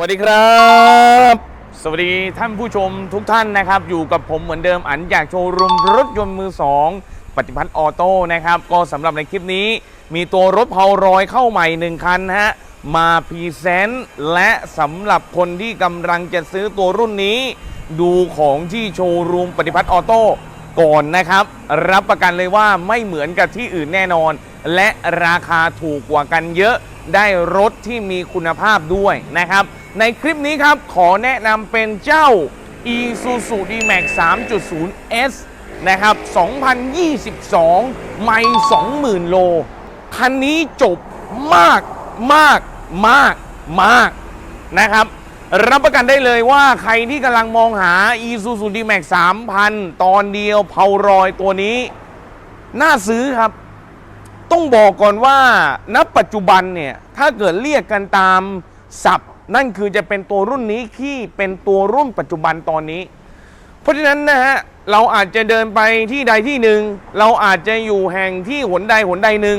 วัสดีครับ สวัสดีท่านผู้ชมทุกท่านนะครับ อยู่กับผมเหมือนเดิมอันจากโชว์รูมรถยนต์มือ2ปฏิพัฒน์ออโต้นะครับ ก็สำหรับในคลิปนี้ มีตัวรถเผารอยเข้าใหม่หนึ่งคันฮะมาพรีเซนต์และสำหรับคนที่กำลังจะซื้อตัวรุ่นนี้ ดูของที่โชว์รูมปฏิพัฒน์ออโต้ก่อนนะครับ รับประกันเลยว่าไม่เหมือนกับที่อื่นแน่นอน และราคาถูกกว่ากันเยอะได้รถที่มีคุณภาพด้วยนะครับ ในคลิปนี้ครับขอแนะนำเป็นเจ้า Isuzu D-Max 3.0 S นะครับ 2022 ไม่20,000 โล คันนี้จบมากมากมากมากนะครับ รับประกันได้เลยว่าใครที่กำลังมองหา Isuzu D-Max 3,000 ตอนเดียวเผารอยตัวนี้ น่าซื้อครับ ต้องบอกก่อนว่าณปัจจุบันเนี่ยถ้าเกิดเรียกกันตามศัพท์ นั่นคือจะเป็นตัวรุ่นนี้ที่เป็นตัวรุ่นปัจจุบันตอนนี้ เพราะฉะนั้นนะฮะเราอาจจะเดินไปที่ใดที่หนึ่ง เราอาจจะอยู่แห่งที่หนใดหนใดหนึ่ง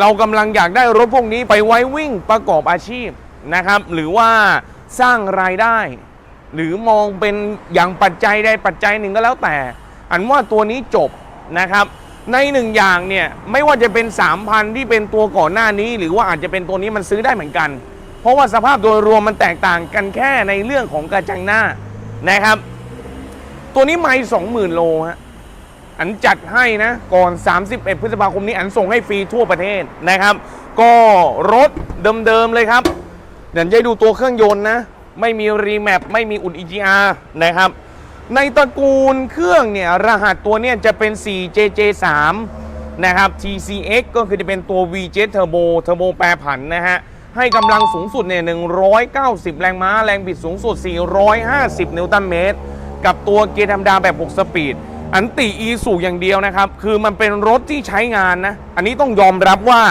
เรากำลังอยากได้รถพวกนี้ไปไว้วิ่งประกอบอาชีพนะครับ หรือว่าสร้างรายได้ หรือมองเป็นอย่างปัจจัยใดปัจจัยหนึ่งก็แล้วแต่ อันว่าตัวนี้จบนะครับ ในหนึ่งอย่างเนี่ยไม่ว่าจะเป็น 3,000 ที่เป็นตัวก่อนหน้านี้ หรือว่าอาจจะเป็นตัวนี้มันซื้อได้เหมือนกัน เพราะว่าสภาพโดยรวมมันแตกต่างกันแค่ในเรื่องของกระจังหน้านะครับ ตัวนี้ไม่สองหมื่นโลฮะอันจัดให้นะก่อน 31 พฤษภาคมนี้อันส่งให้ฟรีทั่วประเทศนะครับ ก็รถเดิมๆเลยครับเดี๋ยวจะดูตัวเครื่องยนต์นะ ไม่มีรีแมปไม่มีอุ่น EGR นะครับ ในตระกูลเครื่องเนี่ยรหัสตัวเนี่ยจะเป็น 4JJ3 นะครับ TCX ก็คือจะเป็นตัว VJ Turbo Turbo แปรผันนะฮะ ให้กำลังสูงสุดเนี่ย 190 แรงม้า แรงบิดสูงสุด 450 นิวตันเมตร กับตัวเกียร์ธรรมดาแบบ 6 สปีด อันติอีสูอย่างเดียวนะครับ คือมันเป็นรถที่ใช้งานนะ อันนี้ต้องยอมรับว่า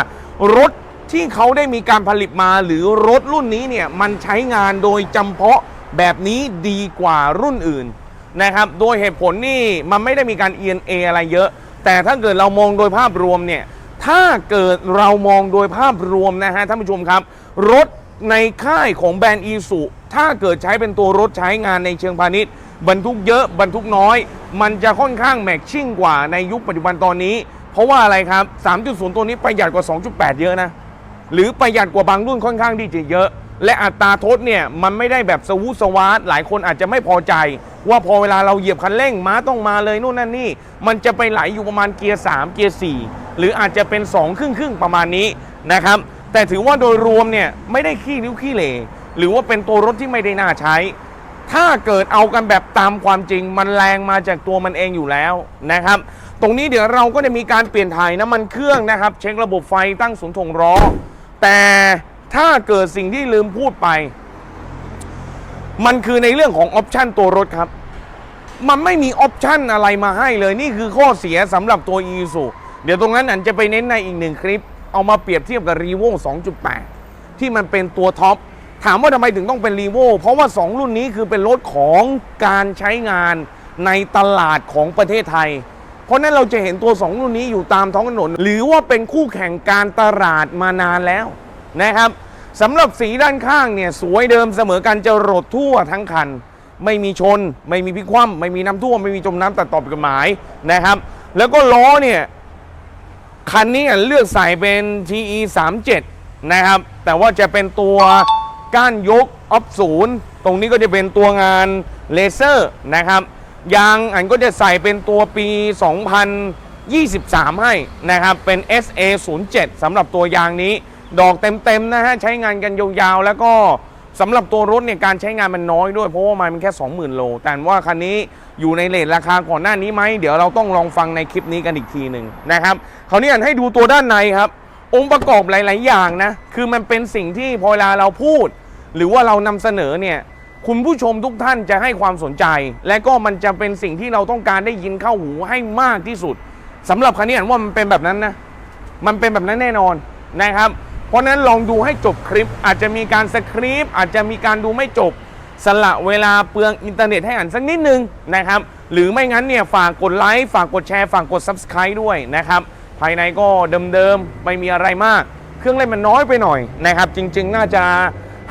รถที่เขาได้มีการผลิตมาหรือรถรุ่นนี้เนี่ย มันใช้งานโดยจำเพาะแบบนี้ดีกว่ารุ่นอื่น นะครับโดยเหตุผลนี่มันไม่ได้มีการ ENA ออะไรเยอะ แต่ถ้าเกิดเรามองโดยภาพรวมเนี่ยถ้าเกิดเรามองโดยภาพรวมนะฮะท่านผู้ชมครับ รถในค่ายของแบรนด์อีสุถ้าเกิดใช้เป็นตัวรถใช้งานในเชิงพาณิชย์ บรรทุกเยอะบรรทุกน้อย มันจะค่อนข้างแม็กชิ่งกว่าในยุคปัจจุบันตอนนี้ เพราะว่าอะไรครับ 3.0 ตัวนี้ประหยัดกว่า 2.8 เยอะนะ หรือประหยัดกว่าบางรุ่นค่อนข้างที่จะเยอะ และอัตราโทษเนี่ยมันไม่ได้แบบสวูสวาดหลายคนอาจจะไม่พอใจ ว่าพอเวลาเราเหยียบคันเร่งม้าต้องมาเลยนู่นนั่นนี่ มันจะไปไหลอยู่ประมาณเกียร์3เกียร์4หรืออาจจะเป็น2ครึ่งครึ่งประมาณนี้นะครับแต่ถือว่าโดยรวมเนี่ยไม่ได้ขี้ริ้วขี้เหร่หรือว่าเป็นตัวรถที่ไม่ได้น่าใช้ ถ้าเกิดเอากันแบบตามความจริง มันแรงมาจากตัวมันเองอยู่แล้วนะครับ ตรงนี้เดี๋ยวเราก็จะมีการเปลี่ยนถ่ายน้ำมันเครื่องนะครับ เช็คระบบไฟตั้งศูนย์ถ่วงล้อแต่ ถ้าเกิดสิ่งที่ลืมพูดไป มันคือในเรื่องของออปชันตัวรถครับ มันไม่มีออปชันอะไรมาให้เลย นี่คือข้อเสียสำหรับตัว e s u เดี๋ยวตรงนั้นอันจะไปเน้นในอีกหนึ่งคลิป เอามาเปรียบเทียบกับ r e v o 2.8 ที่มันเป็นตัวท็อป ถามว่าทำไมถึงต้องเป็น r e v o เพราะว่า 2 รุ่นนี้คือเป็นรถของการใช้งานในตลาดของประเทศไทย เพราะนั้นเราจะเห็นตัว 2 รุ่นนี้อยู่ตามท้องถนน หรือว่าเป็นคู่แข่งการตลาดมานานแล้ว นะครับสำหรับสีด้านข้างเนี่ยสวยเดิมเสมอกันจะรดทั่วทั้งคัน ไม่มีชน ไม่มีพลิกคว่ำไม่มีน้ำท่วมไม่มีจมน้ำตัดต่อผิดกฎหมายนะครับ แล้วก็ล้อเนี่ยคันนี้เลือกใส่เป็น TE 37นะครับแต่ว่าจะเป็นตัวก้านยกออฟศูนย์ตรงนี้ก็จะเป็นตัวงานเลเซอร์นะครับยางอันก็จะใส่เป็นตัวปี 2023 ให้นะครับเป็น SA 07 สำหรับตัวยางนี้ ดอกเต็มๆนะฮะใช้งานกันยาวๆ แล้วก็สำหรับตัวรถเนี่ยการใช้งานมันน้อยด้วยเพราะว่ามันแค่ 20,000 โล แต่ว่าคันนี้อยู่ในเลทราคาก่อนหน้านี้ไหม เดี๋ยวเราต้องลองฟังในคลิปนี้กันอีกทีหนึ่งนะครับคราวนี้อันให้ดูตัวด้านในครับ องค์ประกอบหลาย ๆ อย่างนะ คือมันเป็นสิ่งที่พอเวลาเราพูด หรือว่าเรานำเสนอเนี่ยคุณผู้ชมทุกท่านจะให้ความสนใจ และก็มันจะเป็นสิ่งที่เราต้องการได้ยินเข้าหูให้มากที่สุดสำหรับคันนี้อันว่ามันเป็นแบบนั้นนะมันเป็นแบบนั้นแน่นอนนะครับ เพราะนั้นลองดูให้จบคลิป อาจจะมีการสคริปต์อาจจะมีการดูไม่จบ สละเวลาเปลืองอินเทอร์เน็ตให้อ่านสักนิดนึงนะครับ หรือไม่งั้นเนี่ยฝากกดไลค์ฝากกดแชร์ฝากกด Subscribe ด้วยนะครับ ภายในก็เดิมๆไม่มีอะไรมาก เครื่องเล่นมันน้อยไปหน่อยนะครับ จริง ๆ น่าจะ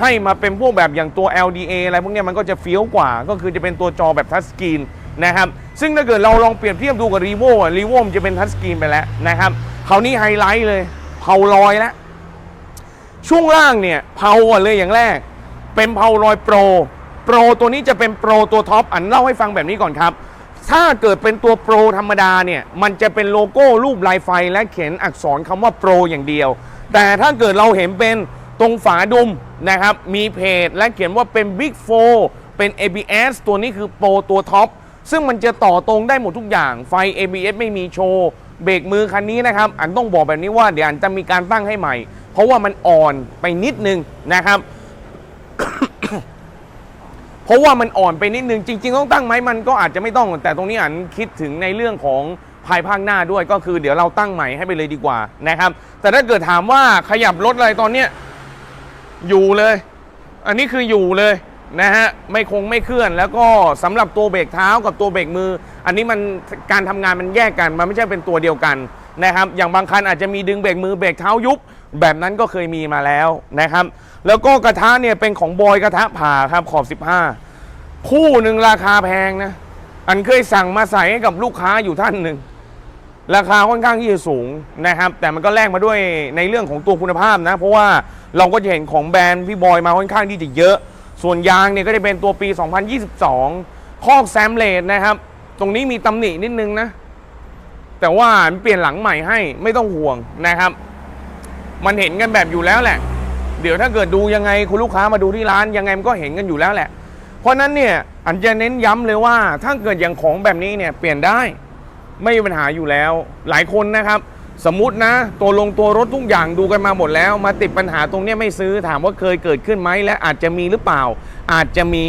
ให้มาเป็นพวกแบบอย่างตัว LDA อะไรพวกนี้มันก็จะเฟี้ยวกว่า ก็คือจะเป็นตัวจอแบบทัชสกรีนนะครับ ซึ่งถ้าเกิดเราลองเปรียบเทียบดูกับ r ีโวอะ r ีโวมันจะเป็นทัชสกรีนไปแล้วนะครับ คราวนี้ไฮไลท์เลยเผาลอยแล้ว ช่วงล่างเนี่ยเผาก่อนเลยอย่างแรก เป็นเผาลอยโปร โปรตัวนี้จะเป็นโปรตัวท็อปอันเล่าให้ฟังแบบนี้ก่อนครับ ถ้าเกิดเป็นตัวโปรธรรมดาเนี่ยมันจะเป็นโลโก้รูปลายไฟและเขียนอักษรคำว่าโปรอย่างเดียว แต่ถ้าเกิดเราเห็นเป็นตรงฝาดุมนะครับ มีเพจและเขียนว่าเป็น Big 4เป็น ABS ตัวนี้คือโปรตัวท็อปซึ่งมันจะต่อตรงได้หมดทุกอย่าง ไฟ ABS ไม่มีโชว์ เบรกมือคันนี้นะครับ อันต้องบอกแบบนี้ว่าเดี๋ยวอันจะมีการตั้งให้ใหม่ เพราะว่ามันอ่อนไปนิดนึงนะครับ เพราะว่ามันอ่อนไปนิดนึงจริง ๆ ต้องตั้งไหมมันก็อาจจะไม่ต้อง แต่ตรงนี้อันคิดถึงในเรื่องของภายภาคหน้าด้วยก็คือเดี๋ยวเราตั้งใหม่ให้ไปเลยดีกว่านะครับ แต่ถ้าเกิดถามว่าขยับรถอะไรตอนเนี้ยอยู่เลย อันนี้คืออยู่เลยนะฮะไม่คงไม่เคลื่อน แล้วก็สำหรับตัวเบรกเท้ากับตัวเบรกมือ อันนี้มันการทำงานมันแยกกัน มันไม่ใช่เป็นตัวเดียวกันนะครับ อย่างบางคันอาจจะมีดึงเบรกมือเบรกเท้ายุบ แบบนั้นก็เคยมีมาแล้วนะครับ แล้วก็กระทะเนี่ยเป็นของบอยกระทะผ่าครับขอบ 15 คู่หนึ่งราคาแพงนะ อันเคยสั่งมาใส่ให้กับลูกค้าอยู่ท่านหนึ่งราคาค่อนข้างที่จะสูงนะครับ แต่มันก็แลกมาด้วยในเรื่องของตัวคุณภาพนะ เพราะว่าเราก็จะเห็นของแบรนด์พี่บอยมาค่อนข้างที่จะเยอะ ส่วนยางเนี่ยก็จะเป็นตัวปี 2022 คอกแซมเลดนะครับ ตรงนี้มีตำหนินิดนึงนะ แต่ว่าเปลี่ยนหลังใหม่ให้ไม่ต้องห่วงนะครับ มันเห็นกันแบบอยู่แล้วแหละ เดี๋ยวถ้าเกิดดูยังไงคุณลูกค้ามาดูที่ร้านยังไงมันก็เห็นกันอยู่แล้วแหละ เพราะนั้นเนี่ยอันจะเน้นย้ำเลยว่าถ้าเกิดอย่างของแบบนี้เนี่ยเปลี่ยนได้ไม่มีปัญหาอยู่แล้ว หลายคนนะครับ สมมตินะ ตัวลงตัวรถทุกอย่างดูกันมาหมดแล้ว มาติดปัญหาตรงนี้ไม่ซื้อถามว่าเคยเกิดขึ้นไหมและอาจจะมีหรือเปล่า อาจจะมี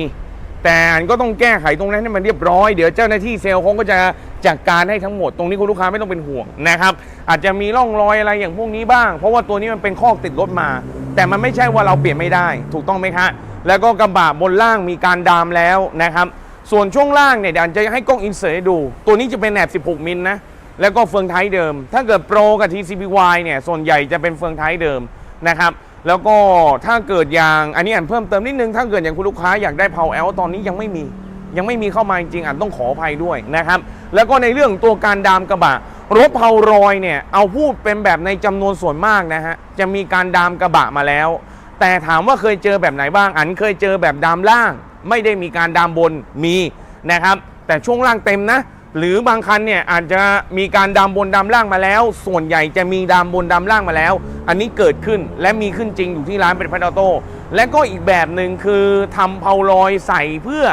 แต่อันก็ต้องแก้ไขตรงนั้นให้มันเรียบร้อย เดี๋ยวเจ้าหน้าที่เซลล์เขาก็จะจัดการให้ทั้งหมด ตรงนี้คุณลูกค้าไม่ต้องเป็นห่วงนะครับ อาจจะมีร่องรอยอะไรอย่างพวกนี้บ้าง เพราะว่าตัวนี้มันเป็นข้อกติดรถมา แต่มันไม่ใช่ว่าเราเปลี่ยนไม่ได้ ถูกต้องไหมคะแล้วก็กระบะบนล่างมีการดามแล้วนะครับส่วนช่วงล่างเนี่ยเดี๋ยวอันจะให้กล้องอินเสิร์ตให้ดู ตัวนี้จะเป็นแหนบ 16 มิลนะแล้วก็เฟืองท้ายเดิม ถ้าเกิดโปรกับ TCPY เนี่ยส่วนใหญ่จะเป็นเฟืองท้ายเดิมนะครับ แล้วก็ถ้าเกิดอย่างอันนี้อันเพิ่มเติมนิดนึงถ้าเกิดอย่างคุณลูกค้าอยากได้เพาแอลตอนนี้ยังไม่มี ยังไม่มีเข้ามาจริงๆอันต้องขออภัยด้วยนะครับแล้วก็ในเรื่องตัวการดามกระบะรถเพารอยเนี่ยเอาพูดเป็นแบบในจำนวนส่วนมากนะฮะจะมีการดามกระบะมาแล้ว แต่ถามว่าเคยเจอแบบไหนบ้าง อันเคยเจอแบบดามล่าง ไม่ได้มีการดามบนมีนะครับแต่ช่วงล่างเต็มนะ หรือบางคันเนี่ยอาจจะมีการดามบนดามล่างมาแล้ว ส่วนใหญ่จะมีดามบนดามล่างมาแล้ว อันนี้เกิดขึ้นและมีขึ้นจริงอยู่ที่ร้านเป็นพัดออโต้และก็อีกแบบหนึ่งคือทำเพาลอยใส่เพื่อ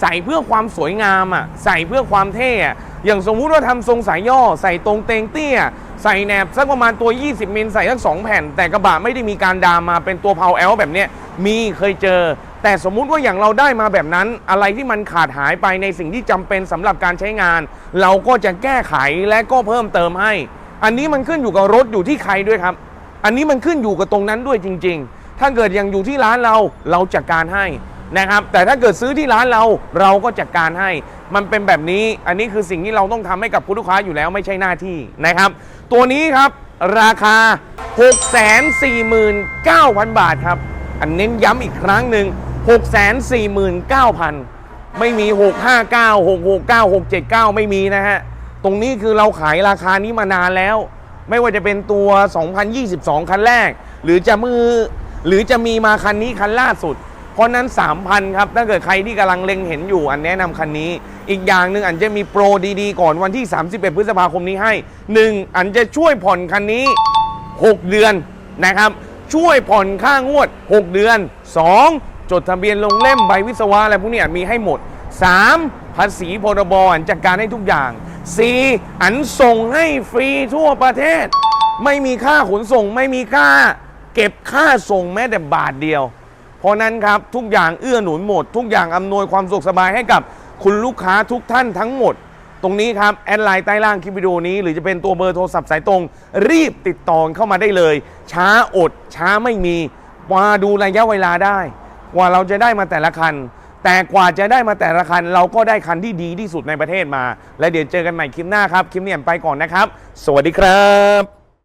ใส่เพื่อความสวยงามอะใส่เพื่อความเท่อะอย่างสมมุติว่าทำทรงสายย่อ ใส่ตรงเตงเตี้ย ใส่แหนบสักประมาณตัว 20มิลใส่ทั้งสองแผ่น แต่กระบะไม่ได้มีการดามมาเป็นตัวเพาแอลแบบเนี้ยมีเคยเจอ แต่สมมุติว่าอย่างเราได้มาแบบนั้น อะไรที่มันขาดหายไปในสิ่งที่จำเป็นสำหรับการใช้งาน เราก็จะแก้ไขและก็เพิ่มเติมให้ อันนี้มันขึ้นอยู่กับรถอยู่ที่ใครด้วยครับ อันนี้มันขึ้นอยู่กับตรงนั้นด้วยจริง ๆ ถ้าเกิดยังอยู่ที่ร้านเราเราจัดการให้นะครับ แต่ถ้าเกิดซื้อที่ร้านเราเราก็จัดการให้ มันเป็นแบบนี้ อันนี้คือสิ่งที่เราต้องทำให้กับคุณลูกค้าอยู่แล้วไม่ใช่หน้าที่นะครับ ตัวนี้ครับราคา 649,000 บาทครับ อันเน้นย้ำอีกครั้งหนึ่ง 649,000 ไม่มี 659 669 679 ไม่มีนะฮะ ตรงนี้คือเราขายราคานี้มานานแล้ว ไม่ว่าจะเป็นตัว 2022 คันแรก หรือจะมือ หรือจะมีมาคันนี้คันล่าสุด เพราะนั้น 3,000 ครับ ถ้าเกิดใครที่กำลังเล็งเห็นอยู่ อันแนะนำคันนี้ อีกอย่างหนึ่งอันจะมีโปรดีๆ ก่อนวันที่ 31 พฤษภาคมนี้ให้ 1. อันจะช่วยผ่อนคันนี้ 6 เดือนนะครับช่วยผ่อนค่างวด 6 เดือน 2. จดทะเบียนลงเล่มใบวิศวะอะไรพวกนี้มีให้หมด 3. ภาษีพรบอันจัดการให้ทุกอย่าง 4. อันส่งให้ฟรีทั่วประเทศ ไม่มีค่าขนส่งไม่มีค่า เก็บค่าส่งแม้แต่บาทเดียว เพราะนั้นครับทุกอย่างเอื้อหนุนหมด ทุกอย่างอำนวยความสุขสบายให้กับคุณลูกค้าทุกท่านทั้งหมดตรงนี้ครับแอดไลน์ใต้ล่างคลิปวิดีโอนี้ หรือจะเป็นตัวเบอร์โทรศัพท์สายตรง รีบติดต่อเข้ามาได้เลย ช้าอดช้าไม่มีมาดูระยะเวลาได้ กว่าเราจะได้มาแต่ละคัน แต่กว่าจะได้มาแต่ละคัน เราก็ได้คันที่ดีที่สุดในประเทศมา และเดี๋ยวเจอกันใหม่คลิปหน้าครับ คลิปนี้ไปก่อนนะครับ สวัสดีครับ